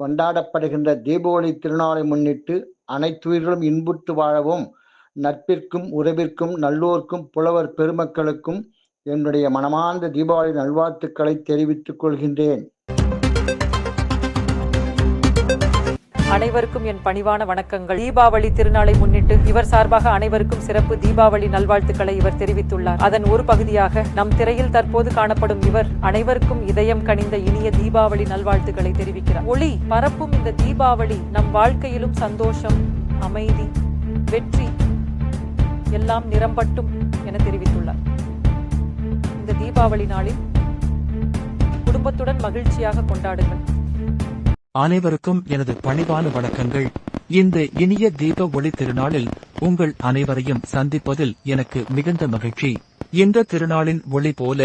கொண்டாடப்படுகின்ற தீபாவளி திருநாளை முன்னிட்டு அனைத்துயிர்களும் இன்புற்று வாழவும் நட்பிற்கும் உறவிற்கும் நல்லோர்க்கும் புலவர் பெருமக்களுக்கும் என்னுடைய மனமார்ந்த தீபாவளி நல்வாழ்த்துக்களை தெரிவித்துக் கொள்கின்றேன். அனைவருக்கும் என் பணிவான வணக்கங்கள். தீபாவளி திருநாளை முன்னிட்டு இவர் சார்பாக அனைவருக்கும் சிறப்பு தீபாவளி நல்வாழ்த்துக்களை இவர் தெரிவித்துள்ளார். அதன் ஒரு பகுதியாக நம் திரையில் தற்போது காணப்படும் இவர் அனைவருக்கும் இதயம் கனிந்த இனிய தீபாவளி நல்வாழ்த்துக்களை தெரிவிக்கிறார். ஒளி பரப்பும் இந்த தீபாவளி நம் வாழ்க்கையிலும் சந்தோஷம் அமைதி வெற்றி எல்லாம் நிரம்பட்டும் என தெரிவித்துள்ளார். இந்த தீபாவளி நாளில் குடும்பத்துடன் மகிழ்ச்சியாக கொண்டாடுங்கள். அனைவருக்கும் எனது பணிவான வணக்கங்கள். இந்த இனிய தீப ஒளி திருநாளில் உங்கள் அனைவரையும் சந்திப்பதில் எனக்கு மிகுந்த மகிழ்ச்சி. இந்த திருநாளின் ஒளி போல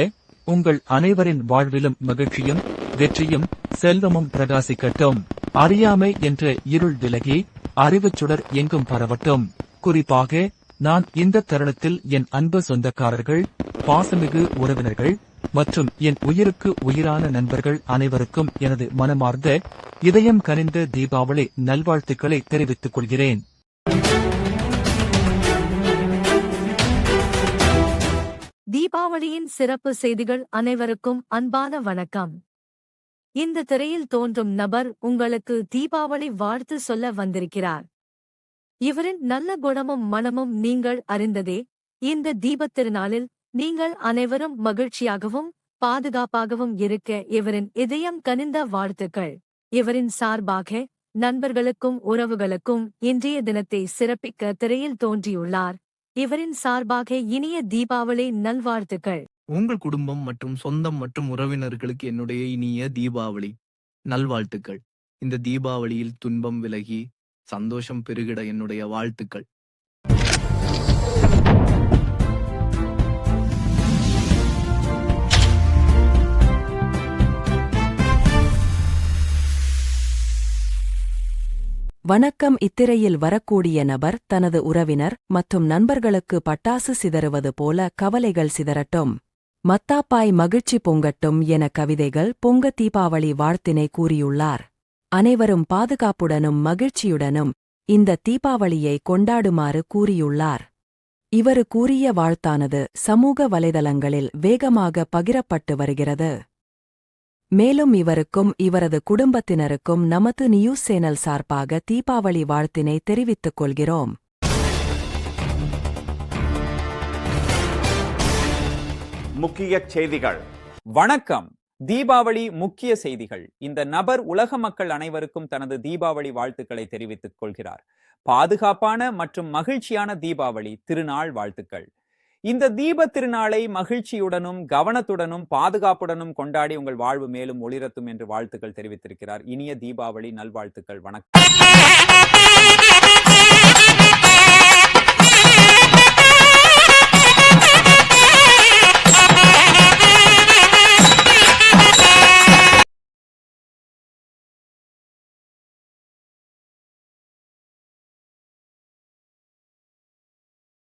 உங்கள் அனைவரின் வாழ்விலும் மகிழ்ச்சியும் வெற்றியும் செல்வமும் பிரகாசிக்கட்டும். அறியாமை என்ற இருள் விலகி அறிவுச் சுடர் எங்கும் பரவட்டும். குறிப்பாக நான் இந்த தருணத்தில் என் அன்பு சொந்தக்காரர்கள் பாசமிகு உறவினர்கள் மற்றும் என் உயிருக்கு உயிரான நண்பர்கள் அனைவருக்கும் எனது மனமார்ந்த இதயம் கனிந்த தீபாவளி நல்வாழ்த்துக்களை தெரிவித்துக் கொள்கிறேன். தீபாவளியின் சிறப்பு செய்திகள் அனைவருக்கும் அன்பான வணக்கம். இந்த திரையில் தோன்றும் நபர் உங்களுக்கு தீபாவளி வாழ்த்து சொல்ல வந்திருக்கிறார். இவரின் நல்ல குணமும் மனமும் நீங்கள் அறிந்ததே. இந்த தீபத் திருநாளில் நீங்கள் அனைவரும் மகிழ்ச்சியாகவும் பாதுகாப்பாகவும் இருக்க இவரின் இதயம் கனிந்த வாழ்த்துக்கள். இவரின் சார்பாக நண்பர்களுக்கும் உறவுகளுக்கும் இன்றைய தினத்தை சிறப்பிக்க திரையில் தோன்றியுள்ளார். இவரின் சார்பாக இனிய தீபாவளி நல்வாழ்த்துக்கள். உங்கள் குடும்பம் மற்றும் சொந்தம் மற்றும் உறவினர்களுக்கு என்னுடைய இனிய தீபாவளி நல்வாழ்த்துக்கள். இந்த தீபாவளியில் துன்பம் விலகி சந்தோஷம் பெருகிட என்னுடைய வாழ்த்துக்கள். வணக்கம் இத்திரையில் வரக்கூடிய நபர் தனது உறவினர் மற்றும் நண்பர்களுக்கு பட்டாசு சிதறுவது போல கவலைகள் சிதறட்டும். மத்தாப்பாய் மகிழ்ச்சி பொங்கட்டும் என கவிதைகள் பொங்க தீபாவளி வாழ்த்தினை கூறியுள்ளார். அனைவரும் பாதுகாப்புடனும் மகிழ்ச்சியுடனும் இந்த தீபாவளியை கொண்டாடுமாறு கூறியுள்ளார். இவரு கூறிய வாழ்த்தானது சமூக வலைதளங்களில் வேகமாக பகிரப்பட்டு வருகிறது. மேலும் இவருக்கும் இவரது குடும்பத்தினருக்கும் நமது நியூஸ் சேனல் சார்பாக தீபாவளி வாழ்த்தினை தெரிவித்துக் கொள்கிறோம். முக்கிய செய்திகள். வணக்கம். தீபாவளி முக்கிய செய்திகள். இந்த நபர் உலக மக்கள் அனைவருக்கும் தனது தீபாவளி வாழ்த்துக்களை தெரிவித்துக் கொள்கிறார். பாதுகாப்பான மற்றும் மகிழ்ச்சியான தீபாவளி திருநாள் வாழ்த்துக்கள். இந்த தீப திருநாளை மகிழ்ச்சியுடனும் கவனத்துடனும் பாதுகாப்புடனும் கொண்டாடி உங்கள் வாழ்வு மேலும் ஒளிரத்தும் என்று வாழ்த்துக்கள் தெரிவித்திருக்கிறார். இனிய தீபாவளி நல்வாழ்த்துக்கள். வணக்கம்.